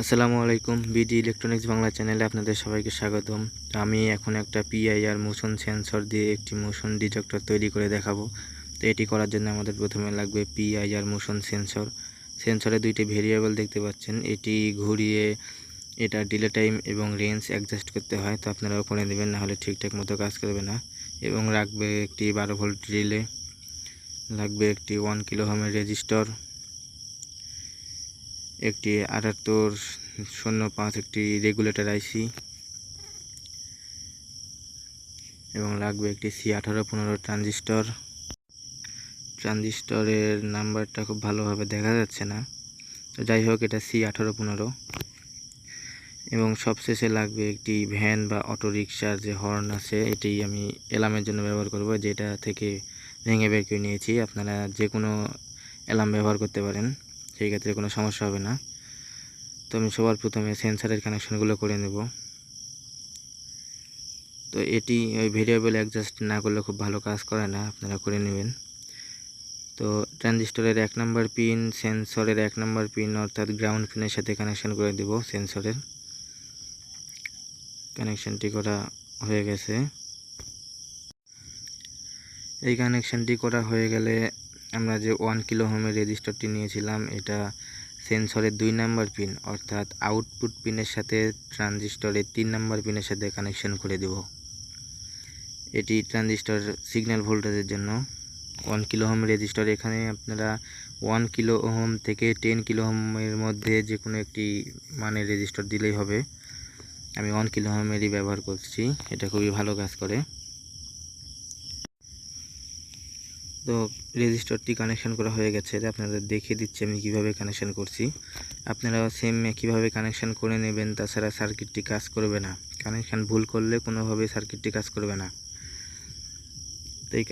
আসসালামু আলাইকুম, BD electronics Bangla চ্যানেলে আপনাদের সবাইকে স্বাগতম। আমি এখন একটা পিআইআর মোশন সেন্সর দিয়ে একটি মোশন ডিটেক্টর তৈরি করে দেখাবো। তো এটি করার জন্য আমাদের প্রথমে লাগবে পিআইআর মোশন সেন্সর। সেন্সরে দুইটি ভেরিয়েবল দেখতে পাচ্ছেন। এটি ঘুরিয়ে এটা ডিলে টাইম এবং রেঞ্জ অ্যাডজাস্ট করতে হয়। তো আপনারাও করে দেবেন নাহলে ঠিকঠাক মতো কাজ করবে না। এবং রাখবে একটি বারো ভোল্ট রিলে লাগবে একটি ওয়ান কিলো হোমের রেজিস্টর। একটি আটাত্তর শূন্য পাঁচ একটি রেগুলেটর আইসি এবং লাগবে একটি সি আঠারো পনেরো ট্রানজিস্টর ট্রানজিস্টরের নাম্বারটা খুব ভালোভাবে দেখা যাচ্ছে না। তো যাই হোক, এটা সি আঠারো পনেরো। এবং সবশেষে লাগবে একটি ভ্যান বা অটো রিক্সার যে হর্ন আছে এটি আমি এলামের জন্য ব্যবহার করব, যেটা থেকে ভেঙে বের করে নিয়েছি। আপনারা যে কোনো অ্যালার্ম ব্যবহার করতে পারেন। সেই ক্ষেত্রে কোনো সমস্যা হবে না। তো আমি সবার প্রথমে সেন্সারের কানেকশনগুলো করে নেব। তো এটি ওই ভেরিয়েবল অ্যাডজাস্ট না করলে খুব ভালো কাজ করে না, আপনারা করে নেবেন। তো ট্রানজিস্টরের এক নম্বর পিন সেন্সরের এক নম্বর পিন অর্থাৎ গ্রাউন্ড পিনের সাথে কানেকশন করে দেব সেন্সরের কানেকশানটি করা হয়ে গেছে। এই কানেকশানটি করা হয়ে গেলে আমরা যে ওয়ান কিলো হোমের রেজিস্টারটি নিয়েছিলাম, এটা সেন্সরের দুই নাম্বার পিন অর্থাৎ আউটপুট পিনের সাথে ট্রানজিস্টরের তিন নাম্বার পিনের সাথে কানেকশন করে দেব। এটি ট্রানজিস্টর সিগন্যাল ভোল্টেজের জন্য। ওয়ান কিলো হোম রেজিস্টার এখানে আপনারা ওয়ান কিলো হোম থেকে টেন কিলো হোমের মধ্যে যে কোনো একটি মানের রেজিস্টার দিলেই হবে। আমি ওয়ান কিলো হোমেরই ব্যবহার করছি, এটা খুবই ভালো কাজ করে। তো রেজিস্টারটি কানেকশান করা হয়ে গেছে আপনাদের দেখিয়ে দিচ্ছি আমি কীভাবে কানেকশান করছি। আপনারা সেম কীভাবে কানেকশান করে নেবেন, তাছাড়া সার্কিটটি কাজ করবে না। কানেকশান ভুল করলে কোনোভাবেই সার্কিটটি কাজ করবে না। তাই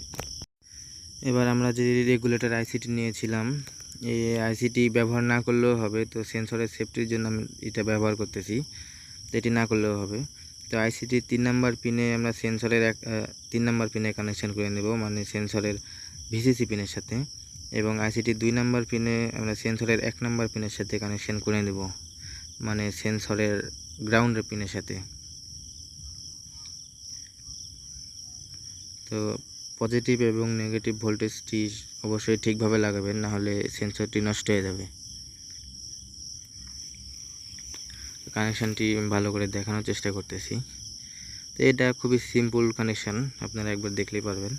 এবার আমরা যে রেগুলেটর আইসিটি নিয়েছিলাম, এই আইসিটি ব্যবহার না করলেও হবে, তো সেন্সরের সেফটির জন্য আমি এটা ব্যবহার করতেছি এটি না করলেও হবে। তো আইসিটির তিন নাম্বার পিনে আমরা সেন্সরের এক তিন নাম্বার পিনে কানেকশান করে নেব মানে সেন্সরের ভিসিসি পিনের সাথে এবং আইসিটি দুই নাম্বার পিনে আমরা সেন্সরের এক নাম্বার পিনের সাথে কানেকশন করে নেব মানে সেন্সরের গ্রাউন্ডের পিনের সাথে। তো পজিটিভ এবং নেগেটিভ ভোল্টেজটি অবশ্যই ঠিকভাবে লাগাবেন, না হলে সেন্সরটি নষ্ট হয়ে যাবে। কানেকশানটি ভালো করে দেখানোর চেষ্টা করতেছি। তো এটা খুবই সিম্পল কানেকশান আপনারা একবার দেখলেই পারবেন।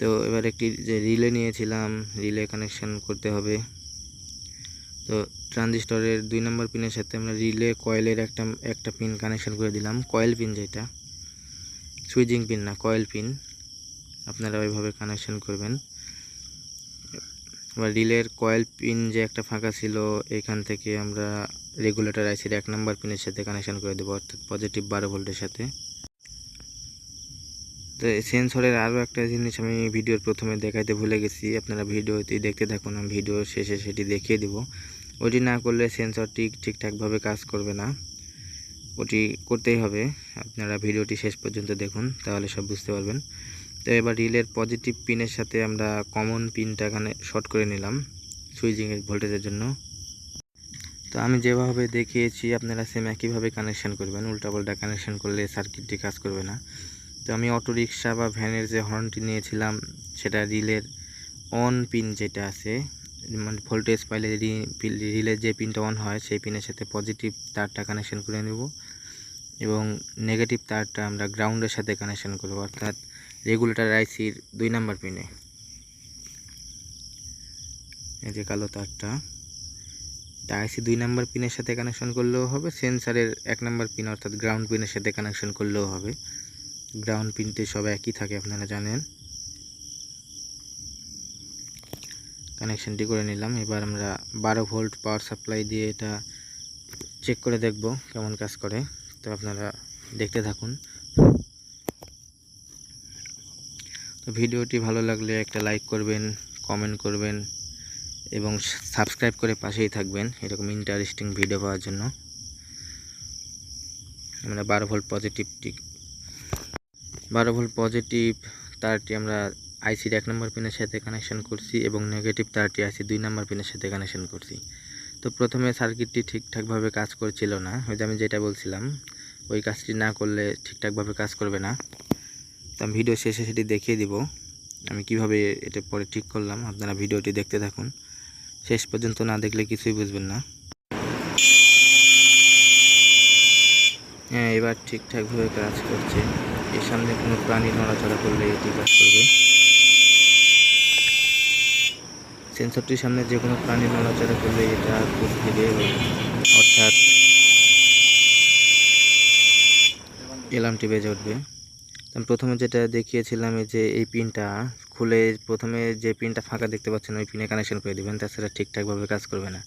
তো এবার একটি যে রিলে নিয়েছিলাম রিলে কানেকশান করতে হবে। তো ট্রানজিস্টরের দুই নম্বর পিনের সাথে আমরা রিলে কয়েলের একটা একটা পিন কানেকশান করে দিলাম। কয়েল পিন যেটা সুইচিং পিন না কয়েল পিন আপনারা ওইভাবে কানেকশান করবেন। এবার রিলের কয়েল পিন যে একটা ফাঁকা ছিল, এখান থেকে আমরা রেগুলেটর আইসির এক নম্বর পিনের সাথে কানেকশান করে দেবো, অর্থাৎ পজিটিভ বারো ভোল্টের সাথে। তো সেন্সরের আরও একটা জিনিস আমি ভিডিওর প্রথমে দেখাইতে ভুলে গেছি। আপনারা ভিডিওটি দেখতে থাকুন, আমি ভিডিও শেষে সেটি দেখিয়ে দেব। ওটি না করলে সেন্সরটি ঠিকঠাকভাবে কাজ করবে না। ওটি করতেই হবে। আপনারা ভিডিওটি শেষ পর্যন্ত দেখুন, তাহলে সব বুঝতে পারবেন। তো এবার রিলের পজিটিভ পিনের সাথে আমরা কমন পিনটা এখানে শর্ট করে নিলাম সুইচিংয়ের ভোল্টেজের জন্য। তো আমি যেভাবে দেখিয়েছি, আপনারা সেম একইভাবে কানেকশান করবেন। উল্টাপাল্টা কানেকশান করলে সার্কিটটি কাজ করবে না। তো আমি অটো রিক্সা বা ভ্যানের যে হর্নটি নিয়েছিলাম, সেটা রিলের অন পিন যেটা আছে মানে ভোল্টেজ পাইলে রিলের যে পিনটা অন হয়, সেই পিনের সাথে পজিটিভ তারটা কানেকশান করে নেব এবং নেগেটিভ তারটা আমরা গ্রাউন্ডের সাথে কানেকশান করব, অর্থাৎ রেগুলেটর আইসির দুই নাম্বার পিনে। এই যে কালো তারটা তা আইসি দুই নাম্বার পিনের সাথে কানেকশন করলেও হবে, সেন্সারের এক নাম্বার পিন, অর্থাৎ গ্রাউন্ড পিনের সাথে কানেকশন করলেও হবে। গ্রাউন্ড পিনতে সব একই থাকে, আপনারা জানেন। কানেকশনটি করে নিলাম। এবার আমরা বারো ভোল্ট পাওয়ার সাপ্লাই দিয়ে এটা চেক করে দেখব কেমন কাজ করে। তো আপনারা দেখতে থাকুন। তো ভিডিওটি ভালো লাগলে একটা লাইক করবেন কমেন্ট করবেন এবং সাবস্ক্রাইব করে পাশেই থাকবেন। এরকম ইন্টারেস্টিং ভিডিও পাওয়ার জন্য। আমরা বারো ভোল্ট পজিটিভটি বারো ভোল্ট পজিটিভ তারটি আমরা আইসির এক নম্বর পিনের সাথে কানেকশন করছি এবং নেগেটিভ তারটি আইসি দুই নম্বর পিনের সাথে কানেকশন করছি। তো প্রথমে সার্কিটটি ঠিকঠাকভাবে কাজ করছিল না, ওই যে আমি যেটা বলছিলাম, ওই কাজটি না করলে ঠিকঠাকভাবে কাজ করবে না। তো আমি ভিডিও শেষে সেটি দেখিয়ে দিব, আমি কীভাবে এটা পরে ঠিক করলাম, আপনারা ভিডিওটি দেখতে থাকুন। শেষ পর্যন্ত না দেখলে কিছুই বুঝবেন না। হ্যাঁ এবার ঠিকঠাকভাবে কাজ করছে। এর সামনে কোনো প্রাণী নড়াচড়া করলে এটি কাজ করবে। সেন্সরটির সামনে যে কোনো প্রাণী নড়াচড়া করলে এটা খুব দিবে অর্থাৎ এলার্মটি বেজে উঠবে। প্রথমে যেটা দেখিয়েছিলাম এই যে এই পিনটা, খুলে প্রথমে যে পিনটা ফাঁকা দেখতে পাচ্ছেন ওই পিনে কানেকশন করে দেবেন, তাছাড়া ঠিকঠাকভাবে কাজ করবে না।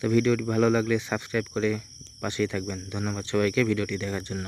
তো ভিডিওটি ভালো লাগলে সাবস্ক্রাইব করে পাশেই থাকবেন। ধন্যবাদ সবাইকে ভিডিওটি দেখার জন্য।